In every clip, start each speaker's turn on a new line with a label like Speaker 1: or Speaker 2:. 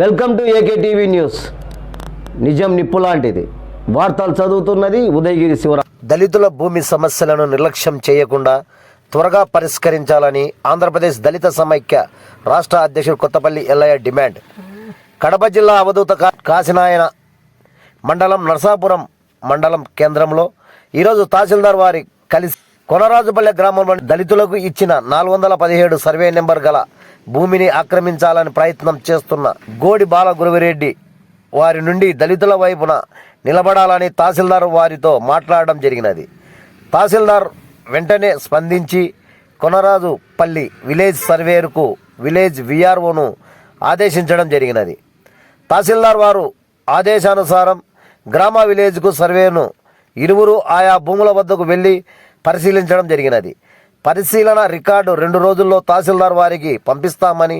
Speaker 1: Welcome to AK TV news. నిజం నిప్పు లాంటిది. వార్తలు చదువుతున్నది ఉదయగిరి శివరా. దళితుల భూమి సమస్యలను నిర్లక్ష్యం చేయకుండా త్వరగా పరిష్కరించాలని ఆంధ్రప్రదేశ్ దళిత సమైక్య రాష్ట్ర అధ్యక్షుడు కొత్తపల్లి ఎల్లయ్య డిమాండ్. కడప జిల్లా అవధూత కాశీనాయన మండలం నరసాపురం మండలం కేంద్రంలో ఈరోజు తహసీల్దార్ వారి కలిసి కొనరాజుపల్లె గ్రామంలోని దళితులకు ఇచ్చిన నాలుగు వందల పదిహేడు సర్వే నెంబర్ గల భూమిని ఆక్రమించాలని ప్రయత్నం చేస్తున్న గోడి బాలగురువిరెడ్డి వారి నుండి దళితుల వైపున నిలబడాలని తహసీల్దార్ వారితో మాట్లాడడం జరిగినది. తహసీల్దార్ వెంటనే స్పందించి కొనరాజుపల్లి విలేజ్ సర్వేరుకు విలేజ్ విఆర్ఓను ఆదేశించడం జరిగినది. తహసీల్దార్ వారు ఆదేశానుసారం గ్రామ విలేజ్కు సర్వేను ఇరువురు ఆయా భూముల వద్దకు వెళ్ళి పరిశీలించడం జరిగినది. పరిశీలన రికార్డు రెండు రోజుల్లో తహసీల్దార్ వారికి పంపిస్తామని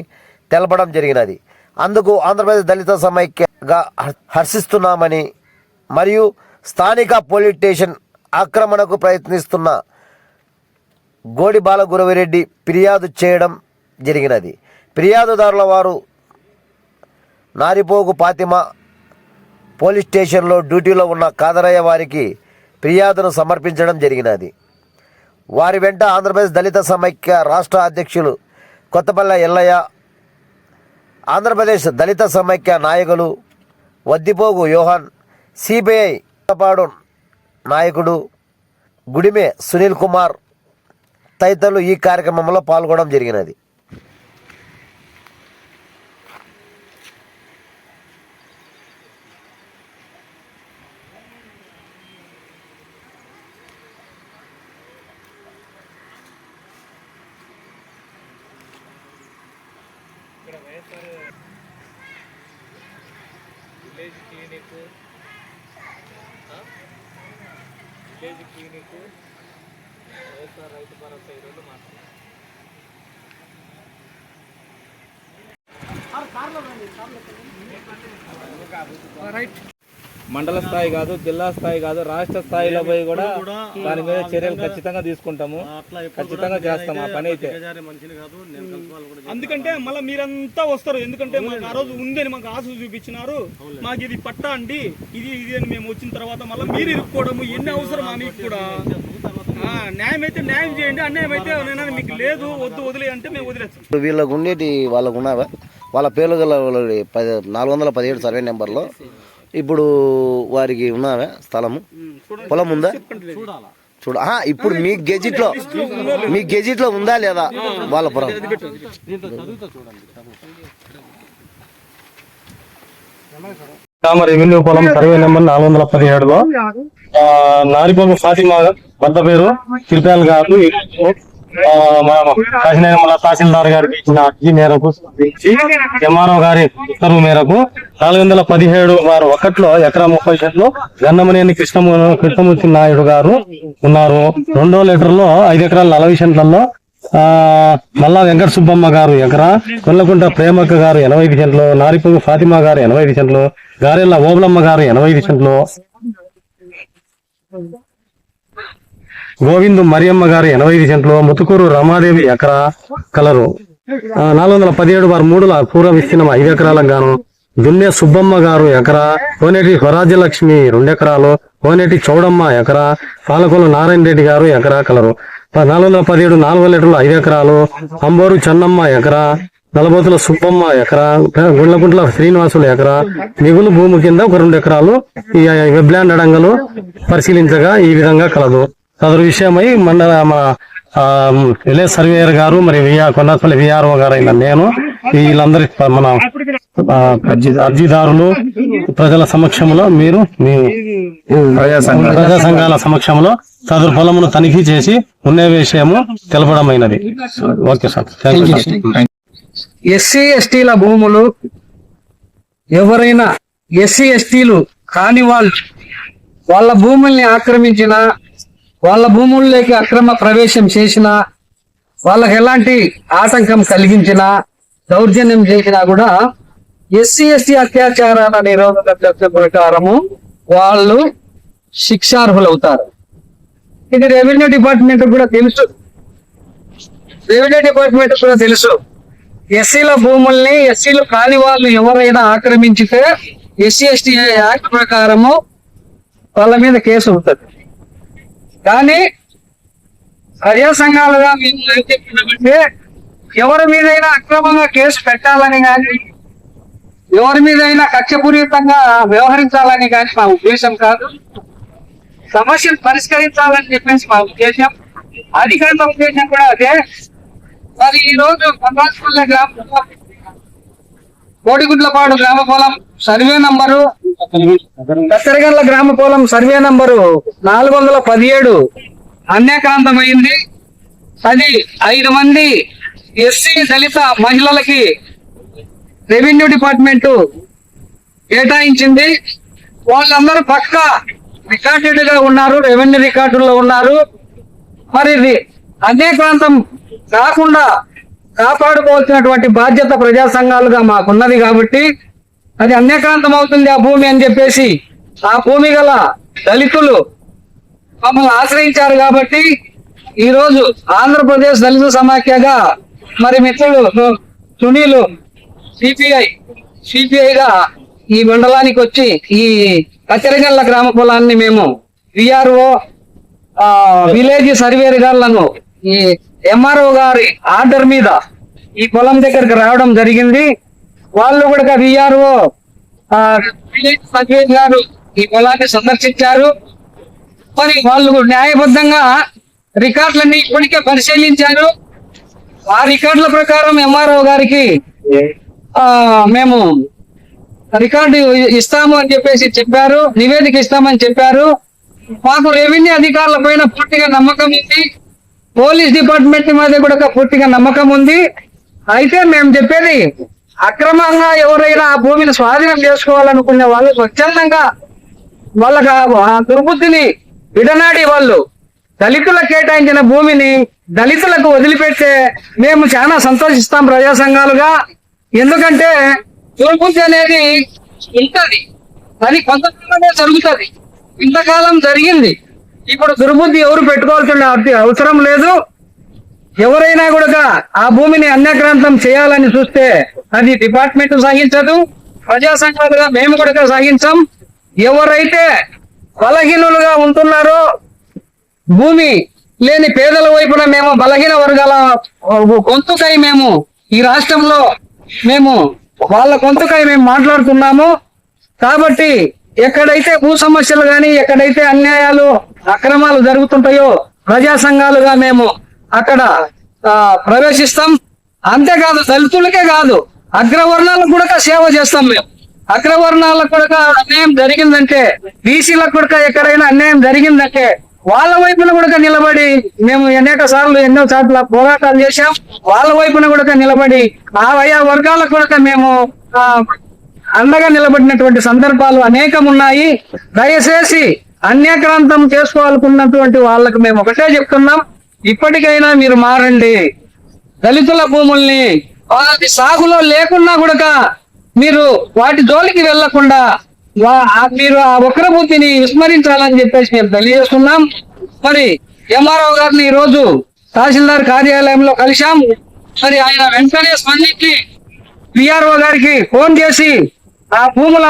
Speaker 1: తెలపడం జరిగినది. అందుకు ఆంధ్రప్రదేశ్ దళిత సమైక్యగా హర్షిస్తున్నామని మరియు స్థానిక పోలీస్ స్టేషన్ ఆక్రమణకు ప్రయత్నిస్తున్న గోడి బాలగురవిరెడ్డి ఫిర్యాదు చేయడం జరిగినది. ఫిర్యాదుదారుల వారు నారిపోగు పాతిమ పోలీస్ స్టేషన్లో డ్యూటీలో ఉన్న కాదరయ్య వారికి ఫిర్యాదును సమర్పించడం జరిగినది. వారి వెంట ఆంధ్రప్రదేశ్ దళిత సమైక్య రాష్ట్ర అధ్యక్షులు కొత్తపల్లె ఎల్లయ్య ఆంధ్రప్రదేశ్ దళిత సమైక్య నాయకులు వద్దిపోగు యోహాన్ సిబిఐ పాడు నాయకుడు గుడిమే సునీల్ కుమార్ తదితరులు ఈ కార్యక్రమంలో పాల్గొనడం జరిగినది.
Speaker 2: విలేజ్ క్లినిక్ వైఎస్ఆర్ రైతు భరోసా ఈ రెండు మాట్లాడారు మండల స్థాయి కాదు జిల్లా స్థాయి కాదు రాష్ట్ర స్థాయిలో పోయి కూడా దాని మీద చర్యలు ఖచ్చితంగా తీసుకుంటాము. ఖచ్చితంగా చేస్తాం ఆ పని అయితే.
Speaker 3: అందుకంటే మళ్ళీ మీరంతా వస్తారు ఎందుకంటే మాకు ఆ రోజు ఉందని మాకు ఆశ చూపించినారు. మాకు ఇది పట్టా అండి ఇది ఇది అని మేము వచ్చిన తర్వాత మళ్ళీ మీరు ఇరుక్కోవడము ఎన్ని అవసరం మీకు కూడా. ఆ, న్యాయం అయితే న్యాయం చేయండి అన్యాయం అయితే మీకు లేదు వద్దు వదిలే అంటే మేము వదిలేస్తాం.
Speaker 1: వీళ్ళకు ఉండేటి వాళ్ళకు ఉన్నావా? వాళ్ళ పేర్లు గల నాలుగు వందల పదిహేడు సర్వే నెంబర్లో. ఇప్పుడు వారికి ఉన్నావా స్థలము? పొలం ఉందా? చూడ ఇప్పుడు మీ గెజిట్లో మీ గెజిట్లో ఉందా లేదా వాళ్ళ పొలం?
Speaker 4: గ్రామ రెవెన్యూ పొలం సర్వే నెంబర్ నాలుగు వందల పదిహేడులో నారిపోగు ఫాతిమా వద్ద పేరు తిరుపాల్ గారు ఆ, మన తహసీల్దార్ గారికి ఇచ్చిన అర్జీ మేరకు ఎంఆర్ఓ గారి ఉత్తర్వు మేరకు నాలుగు వందల పదిహేడు వారు ఒకటిలో ఎకరా ముప్పై సెంట్లు గన్నమనేని కృష్ణము కృష్ణమూర్తి నాయుడు గారు ఉన్నారు. రెండో లీటర్లో ఐదు ఎకరాల నలభై సెంట్లలో ఆ మల్లా వెంకట సుబ్బమ్మ గారు ఎకరా కొల్లకుంట ప్రేమక్క గారు ఎనభై ఐదు సెంట్లు నారిపోగు ఫాతిమా గారు ఎనభై ఐదు సెంట్లు గారెల్ల ఓబులమ్మ గారు ఎనభై ఐదు సెంట్లు. గోవిందు మరియమ్మ గారు ఎనభై ఐదు సెంట్లు ముతుకూరు రమాదేవి ఎకరా కలరు. ఆ, నాలుగు వందల పదిహేడు వారు మూడుల పూర్వ విస్తీర్ణం ఐదు ఎకరాలకు గాను దున్నే సుబ్బమ్మ గారు ఎకరా కోనేటి స్వరాజ్యలక్ష్మి రెండు ఎకరాలు కోనేటి చౌడమ్మ ఎకరా పాలకొల్లు నారాయణ రెడ్డి గారు ఎకరా కలరు. నాలుగు వందల పదిహేడు నాలుగు లీటర్లు ఐదు ఎకరాలు అంబోరు చెన్నమ్మ ఎకరా నలబోతుల సుబ్బమ్మ ఎకరా గుండ్లకుంట్ల శ్రీనివాసులు ఎకరా మిగులు భూమి కింద ఒక రెండు ఎకరాలు ఈ వెబ్లాండ్ అడంగలు పరిశీలించగా ఈ విధంగా కలదు. సదరు విషయమై మండల మన ఆ, విలేజ్ సర్వేయర్ గారు మరి విఆ కొన్నపల్లి విఆర్ఓ గారు అయిన నేను. వీళ్ళందరి మన అర్జీదారులు ప్రజల సమక్షంలో మీరు మీ ప్రజా సంఘాల సమక్షంలో సదరు పొలమును తనిఖీ చేసి ఉన్న విషయము తెలపడమైనది. Okay sir. Thank you sir
Speaker 5: SC ఎస్టీల భూములు ఎవరైనా ఎస్సీ ఎస్టీలు కాని వాళ్ళు వాళ్ళ భూముల్ని ఆక్రమించిన వాళ్ళ భూముల్లోకి అక్రమ ప్రవేశం చేసినా వాళ్ళకి ఎలాంటి ఆటంకం కలిగించినా దౌర్జన్యం చేసినా కూడా ఎస్సీ ఎస్టీ అత్యాచారాల నిరోధక చట్టం ప్రకారము వాళ్ళు శిక్షార్హులవుతారు. ఇది రెవెన్యూ డిపార్ట్మెంట్ కూడా తెలుసు. రెవెన్యూ డిపార్ట్మెంట్ కూడా తెలుసు. ఎస్సీల భూముల్ని ఎస్సీలు కాని వాళ్ళు ఎవరైనా ఆక్రమించితే ఎస్సీ ఎస్టీ యాక్ట్ ప్రకారము వాళ్ళ మీద కేసు ఉంటుంది. కానీ ప్రజా సంఘాలుగా మేము చెప్పినామంటే ఎవరి మీదైనా అక్రమంగా కేసు పెట్టాలని కానీ ఎవరి మీదైనా కక్షపూరితంగా వ్యవహరించాలని కానీ మా ఉద్దేశం కాదు. సమస్యను పరిష్కరించాలని చెప్పేసి మా ఉద్దేశం. అధికారుల ఉద్దేశం కూడా అదే. మరి ఈ రోజు గ్రామ కోడిగుడ్లపాడు గ్రామ పొలం సర్వే నంబరు కత్తెరగండ్ల గ్రామ పొలం సర్వే నంబరు నాలుగు వందల పదిహేడు. అన్యాక్రాంతమైంది. అది ఐదు మంది ఎస్సీ దళిత మహిళలకి రెవెన్యూ డిపార్ట్మెంట్ కేటాయించింది. వాళ్ళందరూ పక్క రికార్డెడ్గా ఉన్నారు రెవెన్యూ రికార్డుల్లో ఉన్నారు. మరి ఇది కాకుండా కాపాడుకోవాల్సినటువంటి బాధ్యత ప్రజా సంఘాలుగా మాకున్నది కాబట్టి అది అన్యక్రాంతం అవుతుంది ఆ భూమి అని చెప్పేసి. ఆ భూమి గల దళితులు మమ్మల్ని ఆశ్రయించారు కాబట్టి ఈ రోజు ఆంధ్రప్రదేశ్ దళిత సమాఖ్యగా మరి మిత్రులు సునీలు సిపిఐ సిపిఐగా ఈ మండలానికి వచ్చి ఈ కచ్చరగల్ల గ్రామ పొలాన్ని మేము విఆర్ఓ విలేజ్ సర్వేర్ గారులను ఈ ఎంఆర్ఓ గారి ఆర్డర్ మీద ఈ పొలం దగ్గరికి రావడం జరిగింది. వాళ్ళు కూడా విఆర్ఓ విలేజ్ గారు ఈ పొలాన్ని సందర్శించారు. మరి వాళ్ళు న్యాయబద్ధంగా రికార్డులన్నీ ఇప్పటికే పరిశీలించారు. ఆ రికార్డుల ప్రకారం ఎంఆర్ఓ గారికి మేము రికార్డు ఇస్తాము అని చెప్పేసి చెప్పారు నివేదిక ఇస్తామని చెప్పారు. మాకు రెవెన్యూ అధికారుల పైన పూర్తిగా నమ్మకం ఉంది. పోలీస్ డిపార్ట్మెంట్ మీద కూడా పూర్తిగా నమ్మకం ఉంది. అయితే మేము చెప్పేది అక్రమంగా ఎవరైనా ఆ భూమిని స్వాధీనం చేసుకోవాలనుకునే వాళ్ళు స్వచ్ఛందంగా వాళ్ళకి ఆ- దుర్బుద్ధిని విడనాడి వాళ్ళు. దళితులకు కేటాయించిన భూమిని దళితులకు వదిలిపెట్టే మేము చాలా సంతోషిస్తాం ప్రజా సంఘాలుగా. ఎందుకంటే దుర్బుద్ధి అనేది ఉంటది. అది కొంతకాలమే జరుగుతుంది. ఇంతకాలం జరిగింది. ఇప్పుడు దుర్బుద్ధి ఎవరు పెట్టుకోవాల్సిన అవసరం లేదు. ఎవరైనా కూడా ఆ భూమిని అన్యగ్రాంతం చేయాలని చూస్తే అది డిపార్ట్మెంట్ సహించదు ప్రజా సంఘాలుగా మేము కూడా సహించాం ఎవరైతే బలహీనులుగా ఉంటున్నారో భూమి లేని పేదల వైపున మేము బలహీన వర్గాల గొంతుకై మేము ఈ రాష్ట్రంలో మేము వాళ్ళ గొంతుకై మేము మాట్లాడుతున్నాము. కాబట్టి ఎక్కడైతే భూ సమస్యలు కానీ ఎక్కడైతే అన్యాయాలు అక్రమాలు జరుగుతుంటాయో ప్రజా సంఘాలుగా మేము అక్కడ ఆ, ప్రవేశిస్తాం. అంతేకాదు దళితులకే కాదు అగ్రవర్ణాలకు కూడా సేవ చేస్తాం మేము. అగ్రవర్ణాలకు కూడా అన్యాయం జరిగిందంటే బీసీలకు కూడా ఎక్కడైనా అన్యాయం జరిగిందంటే వాళ్ళ వైపున కూడా నిలబడి మేము అనేక సార్లు ఎన్నో సార్లు పోరాటాలు చేశాం. వాళ్ళ వైపున కూడా నిలబడి ఆ వయా వర్గాలకు కూడా మేము అండగా నిలబడినటువంటి సందర్భాలు అనేకం ఉన్నాయి. దయచేసి అన్యక్రాంతం చేసుకోవాలనుకున్నటువంటి వాళ్ళకు మేము ఒకటే చెప్తున్నాం. ఇప్పటికైనా మీరు మారండి. దళితుల భూముల్ని వాళ్ళది సాగులో లేకున్నా కూడా మీరు వాటి జోలికి వెళ్ళకుండా మీరు ఆ వక్రబుద్ధిని విస్మరించాలని చెప్పేసి మేము తెలియజేస్తున్నాం. మరి ఎంఆర్ఓ గారిని ఈరోజు తహసీల్దార్ కార్యాలయంలో కలిశాం. మరి ఆయన వెంటనే స్పందించి పిఆర్ఓ గారికి ఫోన్ చేసి ఆ భూముల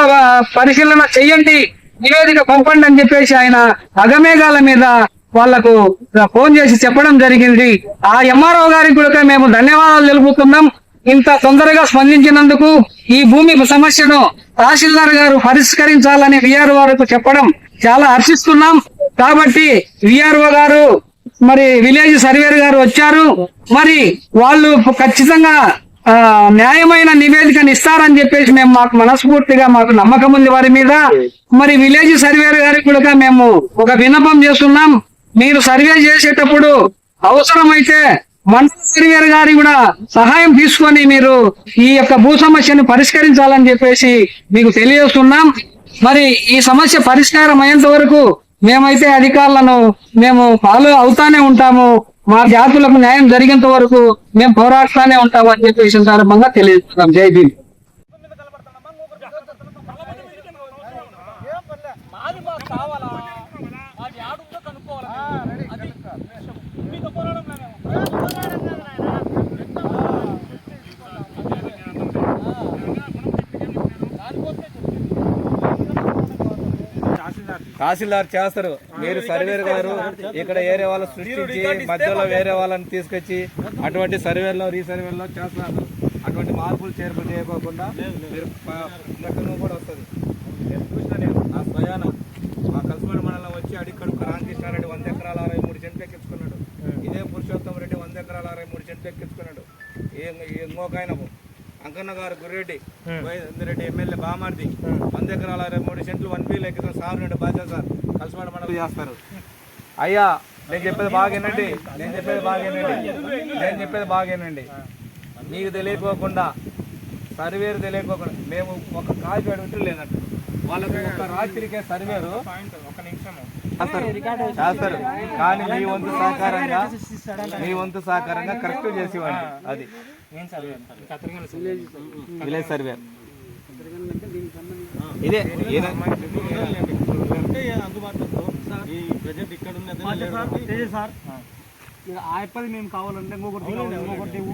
Speaker 5: పరిశీలన చెయ్యండి నివేదిక పంపండి అని చెప్పేసి ఆయన అగమేఘాల మీద వాళ్ళకు ఫోన్ చేసి చెప్పడం జరిగింది. ఆ ఎంఆర్ఓ గారికి కూడా మేము ధన్యవాదాలు తెలుపుతున్నాం. ఇంత తొందరగా స్పందించినందుకు ఈ భూమి సమస్యను తహసీల్దార్ గారు పరిష్కరించాలని విఆర్ఓ గారికి చెప్పడం చాలా హర్షిస్తున్నాం. కాబట్టి విఆర్ఓ గారు మరి విలేజ్ సర్వేర్ గారు వచ్చారు. మరి వాళ్ళు ఖచ్చితంగా న్యాయమైన నివేదికను ఇస్తారని చెప్పేసి మేము మాకు మనస్ఫూర్తిగా మాకు నమ్మకం ఉంది వారి మీద. మరి విలేజ్ సర్వేర్ గారికి కూడా మేము ఒక విన్నపం చేస్తున్నాం. మీరు సర్వే చేసేటప్పుడు అవసరమైతే మండల సర్వేర్ గారి కూడా సహాయం తీసుకొని మీరు ఈ యొక్క భూ సమస్యను పరిష్కరించాలని చెప్పేసి మీకు తెలియజేస్తున్నాం. మరి ఈ సమస్య పరిష్కారం అయ్యేంత వరకు మేమైతే అధికారులను మేము ఫాలో అవుతానే ఉంటాము. మా జాతులకు న్యాయం జరిగేంత వరకు మేము పోరాడుతూనే ఉంటాము అని చెప్పేసి సందర్భంగా తెలియజేస్తున్నాం. జై భీమ్
Speaker 3: మాది మాకు కావాలా అది ఆడుందో కనుక్కోవాలా అది మీతో పోరాడం మేము.
Speaker 2: తహసీల్దార్ చేస్తారు. మీరు సర్వేర్ గారు ఇక్కడ ఏరే వాళ్ళు సృష్టించి మధ్యలో వేరే వాళ్ళని తీసుకొచ్చి అటువంటి సర్వేలో రీసర్వేలో చేస్తున్నారు. అటువంటి మార్పులు చేర్పులు చేయకోకుండా మీరు కూడా వస్తుంది. నేను చూసిన నేను నా స్వయాన. మా కల్పూడి మండలం వచ్చి అడిక్కడుకు రామకృష్ణారెడ్డి వంద ఎకరాల అరవై మూడు సెంట్లు ఎక్కించుకున్నాడు. ఇదే పురుషోత్తం రెడ్డి వంద ఎకరాల అరవై మూడు సెంట్లు ఎక్కించుకున్నాడు. ఇంకొక ఆయన అంకన్న గారు గుర్రెడ్డి రెడ్డి ఎమ్మెల్యే బామార్ది. వంద ఎకరాల అరవై మూడు సెంట్లు వన్ బీలు ఎక్కిన సార్ నుండి బాధ్యత సార్ కలిసిపాడు మండలం చేస్తారు అయ్యా నేను చెప్పేది బాగేనండి. నేను చెప్పేది బాగేనండి. నేను చెప్పేది బాగేనండి. నీకు తెలియకోకుండా సర్వేరు తెలియకోకుండా మేము ఒక కాజు అడుగుతూ లేనట్టు. వాళ్ళకి ఒక రాత్రికే సర్వేరు ఒక నిమిషం చేస్తారు. కానీ మీ వంతు సహకారంగా మీ వంతు సహకారంగా కరెక్ట్ చేసేవాడి అది. Village survey. ఇదే
Speaker 3: ఆయప్పది మేము కావాలంటే ఇంకొకటి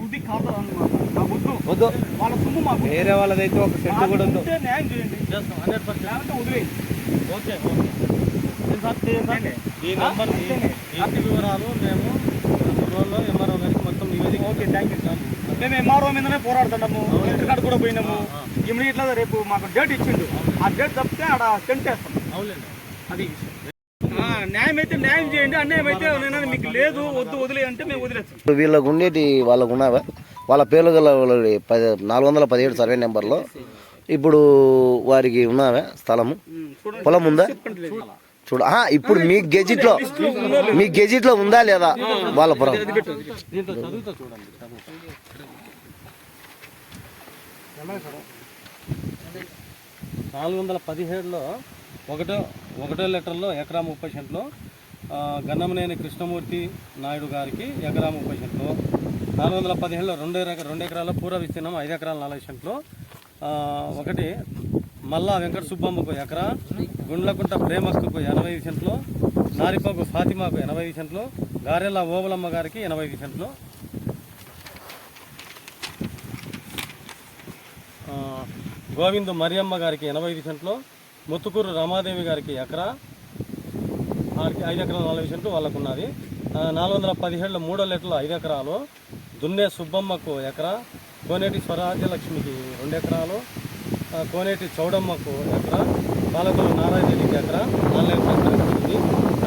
Speaker 3: ఉంది కాదు వద్దు
Speaker 2: వద్దు.
Speaker 3: వాళ్ళ సొమ్ము మాకు
Speaker 2: వేరే వాళ్ళదైతే ఒక సెంటు కూడా ఉంది
Speaker 3: న్యాయం చేయండి. లేకపోతే వదిలేయండి. ఓకే
Speaker 4: ఈ నంబర్ ఈ వివరాలు మేము రోజుల్లో ఎంఆర్ఓ గారికి మొత్తం నివేదిక
Speaker 3: ఓకే థ్యాంక్ యూ సార్ మేము ఎంఆర్ఓ మీదనే పోరాడుతున్నాము ఇంటికాడ కూడా పోయినాము. ఇమీడియట్గా రేపు మాకు డేట్ ఇచ్చిండు. ఆ డేట్ తప్పితే ఆడ సెంట్
Speaker 4: అవునండి
Speaker 3: అది ఆ, న్యాయం అయితే న్యాయం చేయండి అన్యాయం అయితే మీకు లేదు వద్దు వదిలే అంటే మేము వదిలేస్తాం.
Speaker 1: వీళ్ళకు ఉండేటి వాళ్ళకు ఉన్నవా? వాళ్ళ పేర్లు గల వాళ్ళ పది నాలుగు వందల పదిహేడు సర్వే నెంబర్లో. ఇప్పుడు వారికి ఉన్నవా స్థలము? పొలం ఉందా? చూడ. ఇప్పుడు మీ గెజిట్లో మీ గెజిట్లో ఉందా లేదా? వాళ్ళ
Speaker 4: నాలుగు వందల పదిహేడులో ఒకటో ఒకటో లెటర్లో ఎకరా ముప్పై సెంట్లో గన్నమనేని కృష్ణమూర్తి నాయుడు గారికి ఎకరా ముప్పై సెంట్లు. నాలుగు వందల పదిహేడులో రెండు రెండు ఎకరాల పూర్వ విస్తీర్ణం ఐదు ఎకరాల నాలుగు సెంట్లు. ఒకటి మల్లా వెంకట సుబ్బమ్మకు ఎకరా గుండ్లకుంట ప్రేమస్కు ఎనభై ఐదు సెంట్లు నారిపాకు ఫాతిమాకు ఎనభై ఐదు సెంట్లు గారెల్ల ఓబలమ్మ గారికి ఎనభై ఐదు సెంట్లు. గోవిందు మరియమ్మ గారికి ఎనభై ఐదు సెంట్లు ముత్తుకూరు రమాదేవి గారికి ఎకరా వారికి ఐదు ఎకరాలు నలభై సెంట్లు వాళ్ళకు ఉన్నది నాలుగు వందల పదిహేడులో మూడో లీటర్లు ఐదు ఎకరాలు దున్నే సుబ్బమ్మకు ఎకరా కోనేటి స్వరాజ్యలక్ష్మికి రెండు ఎకరాలు కోనేటి చౌడమ్మకు ఎకరా పాలకొల్లు నారాయణరెడ్డికి ఎకరా ఆన్లైన్ ఉంది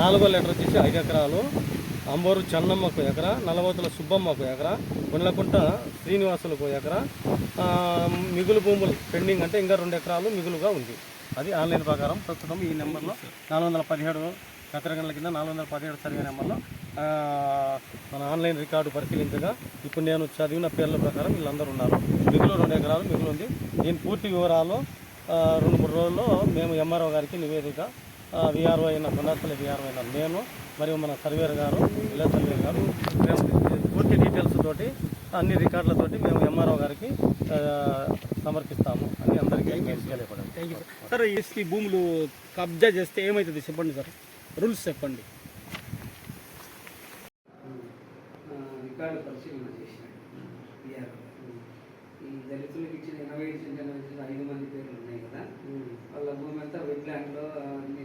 Speaker 4: నాలుగో లెటర్ వచ్చేసి ఐదు ఎకరాలు. అంబోరు చెన్నమ్మకు ఎకరా నలవతుల సుబ్బమ్మకు ఎకరా గుండ్లకుంట శ్రీనివాసులకు ఎకరా. మిగులు భూములు పెండింగ్ అంటే ఇంకా రెండు ఎకరాలు మిగులుగా ఉంది. అది ఆన్లైన్ ప్రకారం ప్రస్తుతం ఈ నెంబర్లో నాలుగు వందల పదిహేడు గంటల కింద నాలుగు వందల పదిహేడు సర్వే నెంబర్లో మన ఆన్లైన్ రికార్డు పరిశీలించగా ఇప్పుడు నేను చదివిన పేర్ల ప్రకారం వీళ్ళందరూ ఉన్నారు. మిగులు రెండు ఎకరాలు మిగులు ఉంది. దీని పూర్తి వివరాలు రెండు మూడు రోజుల్లో మేము ఎంఆర్ఓ గారికి నివేదిక విఆర్ఓ అయిన కొండాపల్లి విఆర్ఓ అయిన నేను మరియు మన సర్వేర్ గారు విలేజ్ సర్వేర్ గారు మేము పూర్తి డీటెయిల్స్ తోటి అన్ని రికార్డులతోటి మేము ఎంఆర్ఓ గారికి సమర్పిస్తాము అని అందరికీ తెలియపడండి
Speaker 3: సార్ ఈ భూములు కబ్జా చేస్తే ఏమవుతుంది చెప్పండి సార్? రూల్స్ చెప్పండి
Speaker 5: రికార్డు పరిశీలన చేసినాడు విఆర్ఓ. ఈ దళితులకు ఇచ్చిన ఎనభై ఐదు సెంట్ ఎనభై సెంట్ ఐదు మంది పేర్లు ఉన్నాయి కదా వాళ్ళ భూమి అంతా వెట్ ల్యాండ్లో అన్ని